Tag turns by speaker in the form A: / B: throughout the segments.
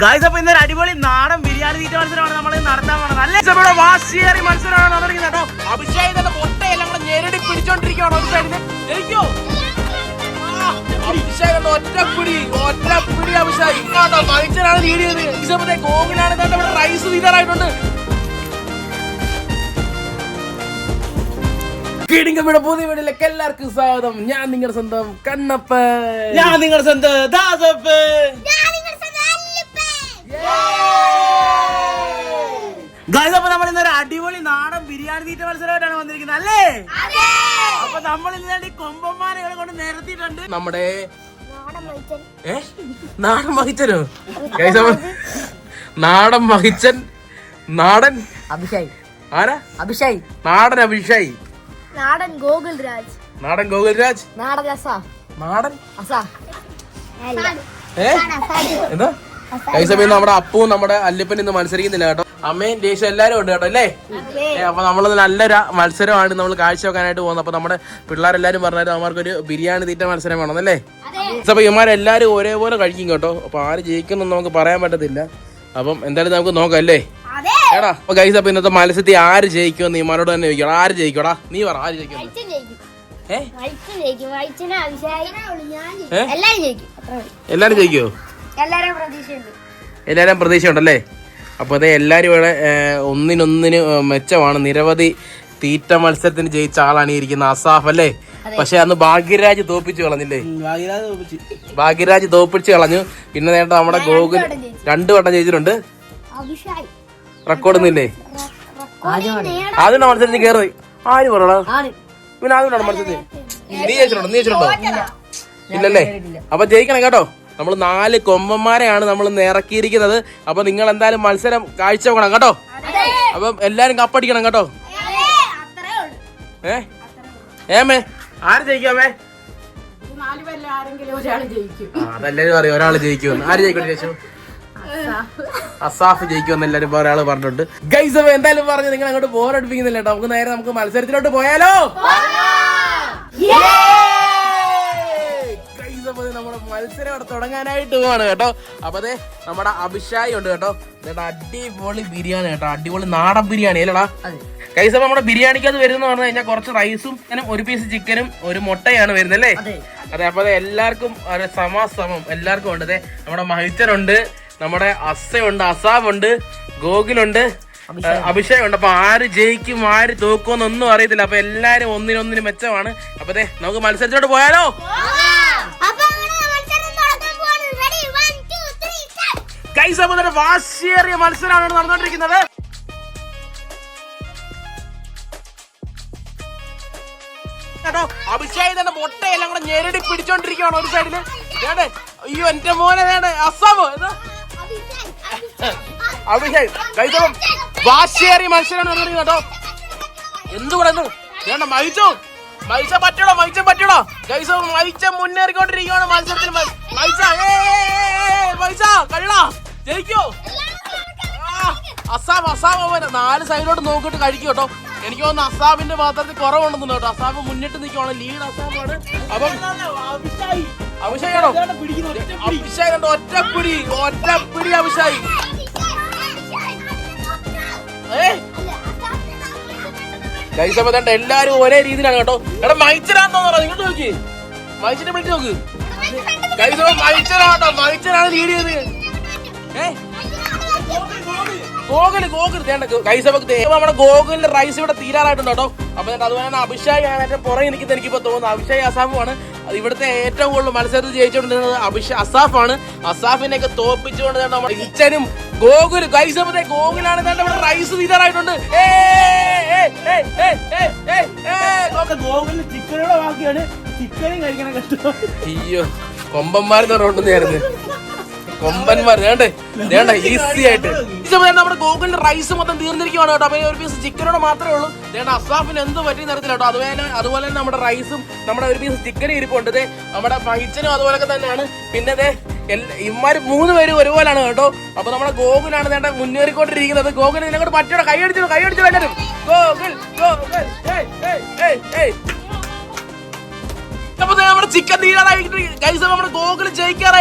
A: Guys അപ്പൊ ഇന്നൊരു അടിപൊളി നാടൻ ബിരിയാണി തീറ്റ മത്സരമാണ് നമ്മൾ നടത്താൻ പോണത് നല്ല ഇവിടെ വാശിയേറി മത്സരമാണ് നടന്നിരിക്കുന്നത് കേട്ടോ. അഭിഷേക് തന്നെ നേരിടി കൂടെ ഞെരടി പിടിച്ചോണ്ടിരിക്കുകയാണ് ഒരു സൈഡിൽ എനിക്കോ അഭിഷേക് ഒറ്റപ്പിടി ഒറ്റപ്പിടി അഭിഷേക്. ഇങ്ങോട്ടോ മനുഷ്യനാണ് ലീഡ് ചെയ്തത് ഗോകുലാണ് ഇവിടെ റൈസ് തീരാറായിട്ടുണ്ട്
B: പുതിയ വീടിലേക്ക് എല്ലാവർക്കും സ്വാഗതം. ഞാൻ നിങ്ങളുടെ സ്വന്തം കണ്ണപ്പ
A: ഞാൻ നിങ്ങളുടെ സ്വന്തം ദാസപ്പ് നമ്മൾ ഒരു അടിപൊളി നാടൻ ബിരിയാണി തീറ്റ മത്സരമായിട്ടാണ് വന്നിരിക്കുന്നത് അല്ലേ? അപ്പൊ നമ്മൾ ഇന്ന് ഈ കൊമ്പന്മാരെ കൊണ്ട് നിരത്തിയിട്ടുണ്ട്.
B: നമ്മുടെ ഏ? നാടൻ മഹിച്ചനോ? നാടൻ മഹിച്ചൻ നാടൻ
C: അഭിഷായ്
B: ആരാ?
C: അഭിഷായ്
B: നാടൻ അഭിഷായ്
D: നാടൻ ഗോകുൽ രാജ്
B: നാടൻ ഗോകുൽരാജ്?
C: നാടൻ അസ.
B: നാടൻ?
C: അസ.
B: ഏ? എന്താ? നമ്മുടെ അപ്പവും നമ്മുടെ അല്ലിപ്പൻ ഇന്ന് മത്സരിക്കുന്നില്ല കേട്ടോ. അമ്മയും ദേശം എല്ലാരും ഉണ്ട് കേട്ടോ അല്ലേ? അപ്പൊ നമ്മൾ നല്ലൊരു മത്സരമാണ് നമ്മൾ കാഴ്ച വെക്കാനായിട്ട് പോകുന്നത്. അപ്പൊ നമ്മുടെ പിള്ളേരെല്ലാരും പറഞ്ഞാലും അവർക്കൊരു ബിരിയാണി തീറ്റ മത്സരം വേണം അല്ലേ? അപ്പൊ ഇമാരെല്ലാരും ഒരേപോലെ കഴിക്കും കേട്ടോ. അപ്പൊ ആര് ജയിക്കുന്നു നമുക്ക് പറയാൻ പറ്റത്തില്ല. അപ്പം എന്തായാലും നമുക്ക് നോക്കാം അല്ലേ? എടാ അപ്പൊ ഗൈസ് അപ്പൊ ഇന്നത്തെ മത്സരത്തിൽ ആര് ജയിക്കുമെന്ന് ഇമാരോട് തന്നെ ചോദിക്കണം ആര് ജയിക്കടാ നീ പറ ആര്
D: ജയിക്കും? എല്ലാരും ജയിക്കോ.
B: എല്ലാരും പ്രതീക്ഷയുണ്ടല്ലേ? അപ്പോൾ അതെ എല്ലാവരും ഇവിടെ ഒന്നിനൊന്നിന് മെച്ചമാണ്. നിരവധി തീറ്റ മത്സരത്തിന് ജയിച്ച ആളാണ് ഈ ഇരിക്കുന്ന അസാഫ് അല്ലേ? പക്ഷെ അന്ന് ഭാഗ്യരാജ് തോപ്പിച്ചു കളഞ്ഞില്ലേ? ഭാഗ്യരാജ് തോപ്പിച്ചു. കളഞ്ഞു. പിന്നെ നേരത്തെ നമ്മുടെ ഗോകുൽ രണ്ടു വട്ടം ജയിച്ചിട്ടുണ്ട്.
D: റെക്കോർഡ്
B: റെക്കോർഡൊന്നുമില്ലേ ആദ്യം മത്സരത്തിന് കയറി ആര് പറയടാ? പിന്നെ ആദ്യം മത്സരത്തിന് നീ ജയിച്ചിട്ടുണ്ടോ? നീ ജയിച്ചിട്ടുണ്ടോ? ഇല്ലല്ലേ? അപ്പൊ ജയിക്കണം കേട്ടോ. നമ്മൾ നാല് കൊമ്പന്മാരെയാണ് നമ്മൾ ഇന്ന് ഇറക്കിയിരിക്കുന്നത്. അപ്പൊ നിങ്ങൾ എന്തായാലും മത്സരം കാഴ്ച വെക്കണം കേട്ടോ. അപ്പം എല്ലാരും കപ്പടിക്കണം കേട്ടോ.
D: അത്രേ ഉള്ളൂ.
B: ഏ? ഏമേ? ആര് ജയിക്കാമേ അതെല്ലാരും അറിയാം ഒരാൾ ജയിക്കുമെന്ന്. ആര് ജയിക്കണം ചേച്ചു? അസാഫ്. ജയിക്കുമെന്ന് എല്ലാരും ഒരാൾ പറഞ്ഞിട്ടുണ്ട്. ഗൈസ് അപ്പൊ എന്തായാലും പറഞ്ഞു നിങ്ങൾ അങ്ങോട്ട് ബോറടിപ്പിക്കുന്നില്ല കേട്ടോ. നമുക്ക് നേരെ നമുക്ക് മത്സരത്തിലോട്ട് പോയാലോ? അപ്പൊ ദേ നമ്മുടെ മത്സരം അവിടെ തുടങ്ങാനായിട്ട് പോവാണ് കേട്ടോ. അപ്പൊ അതെ നമ്മുടെ അഭിഷായി ഉണ്ട് കേട്ടോ. അടിപൊളി ബിരിയാണി കേട്ടോ. അടിപൊളി നാടൻ ബിരിയാണി അല്ലടാ കൈസ നമ്മുടെ ബിരിയാണിക്ക് അത് വരുന്ന പറഞ്ഞു കഴിഞ്ഞാൽ കുറച്ച് റൈസും ഒരു പീസ് ചിക്കനും ഒരു മുട്ടയാണ് വരുന്നല്ലേ അല്ലേ? അതെ. അപ്പൊ അതെ എല്ലാവർക്കും ഒരു സമാസമം എല്ലാവർക്കും ഉണ്ട്. അതെ നമ്മുടെ മഹിച്ചനുണ്ട് നമ്മുടെ അസയുണ്ട് അസാബുണ്ട് ഗോകുലുണ്ട് അഭിഷേക് ഉണ്ട്. അപ്പൊ ആര് ജയിക്കും ആര് തോക്കുമെന്നൊന്നും അറിയത്തില്ല. അപ്പൊ എല്ലാരും ഒന്നിനൊന്നിന് മെച്ചമാണ്. അപ്പൊ അതെ നമുക്ക് മത്സരത്തിലോട്ട് പോയാലോ?
D: സ്റ്റാർട്ട്
B: കൈസ് അപ്പൊ തന്നെ വാശിയേറിയ മത്സരമാണ് നടന്നുകൊണ്ടിരിക്കുന്നത്. കേട്ടോ അഭിഷേക് തന്നെ മുട്ടയെല്ലാം കൂടെ ഞെരടി പിടിച്ചോണ്ടിരിക്കുകയാണ് ഒരു സൈഡിൽ അയ്യോ എന്റെ മോനെ വേണേ അസാമോ അഭിഷേക് കൈസപ്പം വാശിയേറിയ മത്സരമാണ് നടന്നിരിക്കുന്നത് കേട്ടോ. എന്ത് വേണ്ട മഹിച്ചോ മൈസ പറ്റണോ? മഹിച്ച പറ്റണോ? ഗൈസോ മൈച്ച മുന്നേറിക്കൊണ്ടിരിക്കുകയാണ് മത്സരത്തിൽ. മൈസ ഏ, ജയിക്കോ? അസാം അസാം അവൻ നാല് സൈഡിലോട്ട് നോക്കിട്ട് കഴിക്കും കേട്ടോ. എനിക്ക് തോന്നുന്നു അസാമിന്റെ മാത്രത്തിൽ കുറവുണ്ടെന്ന് കേട്ടോ. അസാം മുന്നിട്ട് നിൽക്കുവാണ് ലീഡ് അസാമാണ്. അപ്പം അഭിഷേകാണോ അഭിഷേക് കണ്ടോ? ഒറ്റപ്പിടി ഒറ്റപ്പിടി അഭിഷേക്. ഏ? എല്ലാരും ഒരേ രീതിയിലാണ് കേട്ടോ. എടാ മൈച്ചരാന്നോ തോന്നണോ നിങ്ങൾ നോക്കി. മൈച്ചിനെ വിളിച്ചു നോക്ക്. മൈച്ചരാട്ടോ മൈച്ചരാണ് ലീഡ് ചെയ്തത്. ഗൈസ് അപ്പൊ നമ്മുടെ ഗോകുലിന്റെ റൈസ് ഇവിടെ തീരാറായിട്ടുണ്ട് കേട്ടോ അപ്പൊ ഞാൻ അതുപോലെ തന്നെ അഭിഷേക് ആണ് ഏറ്റവും പുറകെ നിൽക്കുന്നത് എനിക്കിപ്പോ തോന്നുന്നു. അഭിഷേക് അസാഫുമാണ് ഇവിടുത്തെ ഏറ്റവും കൂടുതൽ മത്സരത്തിൽ ജയിച്ചുകൊണ്ടിരുന്നത് അഭിഷ അസാഫാണ്. അസാഫിനെ ഒക്കെ തോപ്പിച്ചുകൊണ്ട് തന്നെ നമ്മുടെ ഇച്ചനും ഗോകുൽ ഗൈസ് അപ്പൊ ദേ ഗോകുലാണ് തന്നെ നമ്മുടെ റൈസ് തീരാറായിട്ടുണ്ട്. ഗോകുൽ.
A: ഗോകുലിന് ചിക്കനോടെ ബാക്കിയാണ്. ചിക്കനും കഴിക്കണം കഷ്ടം
B: അയ്യോ കൊമ്പന്മാരെന്ന് പറഞ്ഞോണ്ടെന്നായിരുന്നു കൊമ്പന്മാർ വേണ്ടേ? വേണ്ട ഈസി ആയിട്ട്. നമ്മുടെ ഗോകുലിന്റെ റൈസ് മൊത്തം തീർന്നിരിക്കുകയാണ് കേട്ടോ. അപ്പൊ ഒരു പീസ് ചിക്കനോട് മാത്രമേ ഉള്ളൂ. വേണ്ട അസാഫിന് എന്ത് പറ്റി നിറത്തില്ല കേട്ടോ. അതുപോലെ അതുപോലെ തന്നെ നമ്മുടെ റൈസും നമ്മുടെ ഒരു പീസ് ചിക്കനും ഇരിപ്പുണ്ട്. നമ്മുടെ ഫൈച്ചനും അതുപോലൊക്കെ തന്നെയാണ്. പിന്നെ ദേ ഇമാര് മൂന്ന് പേരും ഒരുപോലാണ് കേട്ടോ. അപ്പൊ നമ്മുടെ ഗോകുലാണ് നേട്ട മുന്നേറിക്കൊണ്ടിരിക്കുന്നത്. ഗോകുൽ ഇതിനോട് പറ്റിയോ കൈ അടിച്ചു കൈ അടിച്ചു എല്ലാവരും ഗോകുൽ ഗോകുൽ. അപ്പൊ നമ്മുടെ ചിക്കൻ തീരാറായിട്ട് ഗൈസ് നമ്മുടെ ഗോകുൽ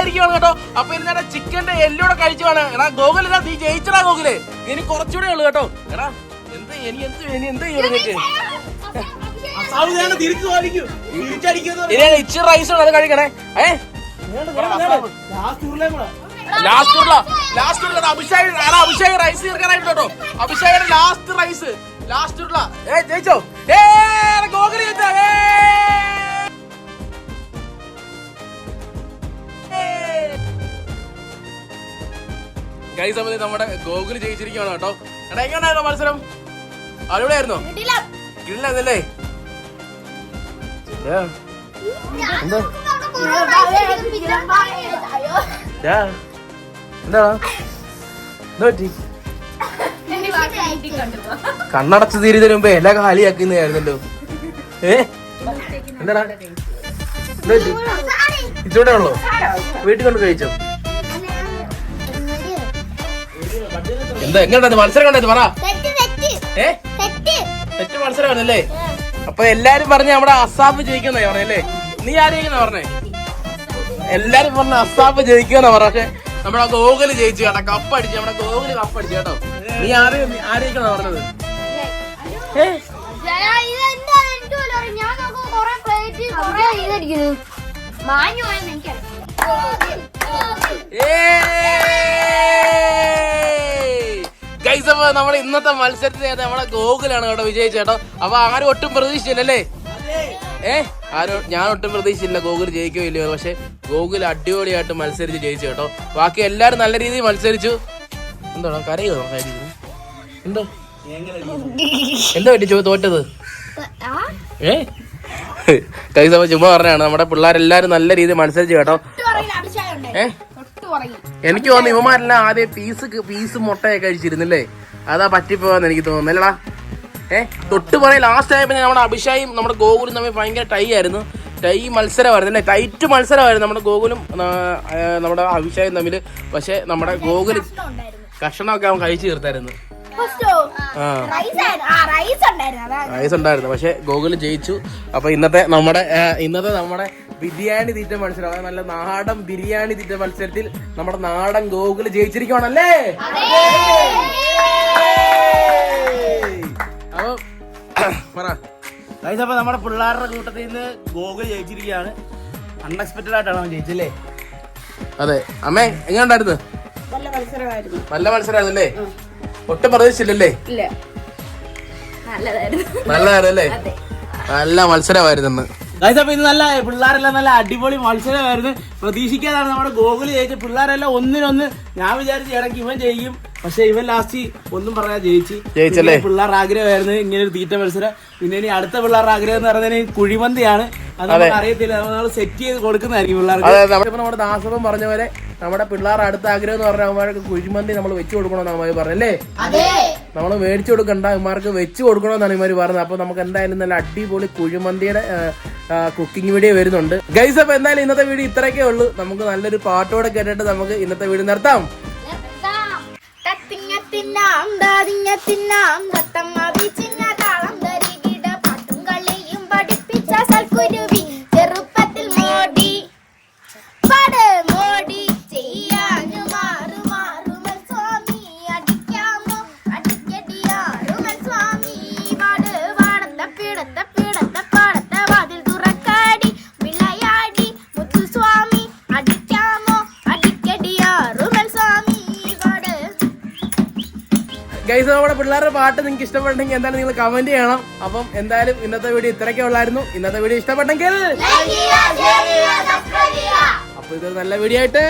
B: ജയിക്കാറായിരിക്കുകയാണ് കേട്ടോ. അപ്പൊ ഇന്നലെ ചിക്കന്റെ എല്ലോടെ കഴിച്ചുവാണ്. എടാ ഗോകുൽ ഇതാ നീ ജയിച്ചടാ ഗോകുലെ. ഇനി കുറച്ചുകൂടെ ഉള്ളു കേട്ടോ. എടാ എന്ത് ഇനി എന്ത് ഇനി എന്ത് ഇച്ചിരി റൈസ് ആണ് അത് കഴിക്കണേ. ഏ?
A: Last
B: last Abhishek Abhishek rice തീർക്കാനായിട്ട് കേട്ടോ. അഭിഷേകിന്റെ ലാസ്റ്റ് റൈസ് ലാസ്റ്റ് ഏ ജയിച്ചോ? ഏ ഗോകുലി ജയിച്ചോ. ഏ! ഗൈസ് അമ്മ നമ്മുടെ ഗോകുൽ ജയിച്ചിരിക്കുകയാണ് കേട്ടോ. എടാ എങ്ങനെയായിരുന്നു മത്സരം? അടിപൊളിയായിരുന്നോ? പറ്റി? കണ്ണടച്ച് തീരുന്നതിന് മുമ്പേ എല്ലാ കാലിയാക്കുന്നതായിരുന്നല്ലോ. ഏ? എന്താടാ? ഇച്ചോടെ ആണല്ലോ ഇച്ചൂടെ ഉള്ളോ? വീട്ടിൽ കൊണ്ട് കഴിച്ചോ? എന്താ എങ്ങനെ മത്സരം കണ്ടത് പറ. ഏ?
D: തെറ്റ്
B: തെറ്റ് മത്സരമാണല്ലേ അപ്പൊ എല്ലാരും പറഞ്ഞ നമ്മുടെ അസാബ് ജയിക്കുന്ന പറഞ്ഞല്ലേ നീ ആരെയും പറഞ്ഞേ? എല്ലാരും പറഞ്ഞ അസാബ് ജയിക്കുന്ന പറ പക്ഷെ നമ്മുടെ ഗോകുൽ ജയിച്ചു കേട്ടോ. കപ്പ് അടിച്ചു നമ്മുടെ ഗോകുൽ കപ്പ് അടിച്ചു കേട്ടോ. നീ ആരെയും ആരെയൊക്കെയാണ് പറഞ്ഞത്? ഏ? അപ്പൊ നമ്മുടെ ഇന്നത്തെ മത്സരത്തിന് നമ്മളെ ഗോകുലാണ് കേട്ടോ വിജയിച്ചത് കേട്ടോ. അപ്പൊ ആരും ഒട്ടും പ്രതീക്ഷിച്ചില്ലല്ലേ? ഏ? ആരും ഞാൻ ഒട്ടും പ്രതീക്ഷിച്ചില്ല ഗോകുൽ ജയിക്കോ ഇല്ലയോ പക്ഷെ ഗോകുൽ അടിപൊളിയായിട്ട് മത്സരിച്ച് ജയിച്ചു കേട്ടോ. ബാക്കി എല്ലാരും നല്ല രീതിയിൽ മത്സരിച്ചു. എന്താണോ കരയോ എന്തോ? എന്താ പറ്റി ചോ തോറ്റത്? ഏ? കൈസ ചുമ ചുമ്മാ പറഞ്ഞാണ് നമ്മുടെ പിള്ളേരെല്ലാരും നല്ല രീതിയിൽ മത്സരിച്ചു കേട്ടോ.
D: തൊട്ട്
B: എനിക്ക് തോന്നുന്നു ഇവന്മാരെല്ലാം ആദ്യം പീസ് പീസ് മുട്ടയൊക്കെ കഴിച്ചിരുന്നില്ലേ? അതാ പറ്റിപ്പോന്ന് എനിക്ക് തോന്നുന്നു. അല്ലടാ. ഏ തൊട്ട് പറയാൻ ലാസ്റ്റ് ആയപ്പോ നമ്മുടെ അഭിഷായും നമ്മുടെ ഗോകുലും തമ്മിൽ ഭയങ്കര ടൈ ആയിരുന്നു. ടൈ മത്സരമായിരുന്നു അല്ലേ? ടൈറ്റ് മത്സരമായിരുന്നു നമ്മുടെ ഗോകുലും നമ്മുടെ അഭിഷായും തമ്മിൽ. പക്ഷെ നമ്മുടെ
D: ഗോകുൽ.
B: കഷണമൊക്കെ അവൻ കഴിച്ചു തീർത്തായിരുന്നു. റൈസ് ഉണ്ടായിരുന്നു. പക്ഷെ ഗോകുൽ ജയിച്ചു. അപ്പൊ ഇന്നത്തെ നമ്മുടെ ഇന്നത്തെ നമ്മുടെ ബിരിയാണി തീറ്റ മത്സരം. അതായത് നല്ല നാടൻ ബിരിയാണി തീറ്റ മത്സരത്തിൽ നമ്മുടെ നാടൻ ഗോകുൽ ജയിച്ചിരിക്കുവാണല്ലേ? അപ്പൊ പറ.
A: അപ്പൊ നമ്മുടെ പിള്ളേരുടെ കൂട്ടത്തിൽ നിന്ന് ഗോകുൽ ജയിച്ചിരിക്കുകയാണ്. അൺഎക്സ്പെക്ടഡ് ആയിട്ടാണ് അവൻ ജയിച്ചല്ലേ
B: അതെ. അമ്മേ എങ്ങനെയുണ്ടായിരുന്നു
C: നല്ല മത്സരമായിരുന്നു.
B: നല്ല മത്സരമായിരുന്നല്ലേ ഒട്ടും പ്രതീക്ഷിച്ചില്ലല്ലേ?
C: ഇല്ല. നല്ലതായിരുന്നു.
B: അല്ലേ? നല്ല മത്സരമായിരുന്നു
A: അപ്പൊ ഇത് നല്ല പിള്ളേരെല്ലാം നല്ല അടിപൊളി മത്സരമായിരുന്നു പ്രതീക്ഷിക്കാതാണ് നമ്മുടെ ഗോകുൽ ജയിച്ച പിള്ളേരെല്ലാം ഒന്നിനൊന്ന് ഞാൻ വിചാരിച്ചു ഇടയ്ക്ക് ഇവൻ ജയിക്കും. പക്ഷെ ഇവൻ ലാസ്റ്റ് ഒന്നും പറയാ ജയിച്ചു.
B: ജയിച്ചല്ലേ?
A: പിള്ളേരുടെ ആഗ്രഹമായിരുന്നു ഇങ്ങനെ ഒരു തീറ്റ മത്സരം. പിന്നെ ഇനി അടുത്ത പിള്ളേരുടെ ആഗ്രഹം എന്ന് പറയുന്നത് കുഴിമന്തിയാണ്. അത് നമുക്ക് അറിയത്തില്ല. നമ്മൾ സെറ്റ് ചെയ്ത് കൊടുക്കുന്നതായിരിക്കും പിള്ളേർക്ക്.
B: നമ്മുടെ ദാസവൻ പറഞ്ഞ പോലെ നമ്മുടെ പിള്ളേർ അടുത്ത ആഗ്രഹം എന്ന് പറഞ്ഞാൽ അവന്മാർക്ക് കുഴിമന്തി നമ്മൾ വെച്ചു കൊടുക്കണമെന്ന് പറഞ്ഞു പറഞ്ഞല്ലേ? നമ്മൾ മേടിച്ചു കൊടുക്കണ്ട അമ്മമാർക്ക് വെച്ചു കൊടുക്കണമെന്നാണ് ഇമാര് പറഞ്ഞത്. അപ്പൊ നമുക്ക് എന്തായാലും നല്ല അടിപൊളി കുഴിമന്തിയുടെ കുക്കിംഗ് വീഡിയോ വരുന്നുണ്ട്. ഗൈസ് അപ്പൊ എന്തായാലും ഇന്നത്തെ വീഡിയോ ഇത്രയൊക്കെ ഉള്ളൂ. നമുക്ക് നല്ലൊരു പാട്ടോടെ കേട്ടിട്ട് നമുക്ക് ഇന്നത്തെ വീഡിയോ നിർത്താം.
D: തിന്നാം ദാതിങ്ങ തിന്നാം തത്തമ്മ വീച്ചിങ്ങ താളം തരികിട പാട്ടും കളിയും പഠിപ്പിച്ച സൽക്കുരുവി.
B: ഗൈസ് നമ്മുടെ പിള്ളേരുടെ പാട്ട് നിങ്ങൾക്ക് ഇഷ്ടപ്പെട്ടെങ്കിൽ എന്തായാലും നിങ്ങൾ കമന്റ് ചെയ്യണം. അപ്പം എന്തായാലും ഇന്നത്തെ വീഡിയോ ഇത്രയൊക്കെ ഉള്ളായിരുന്നു. ഇന്നത്തെ വീഡിയോ ഇഷ്ടപ്പെട്ടെങ്കിൽ അപ്പൊ ഇതൊരു നല്ല വീഡിയോ ആയിട്ട്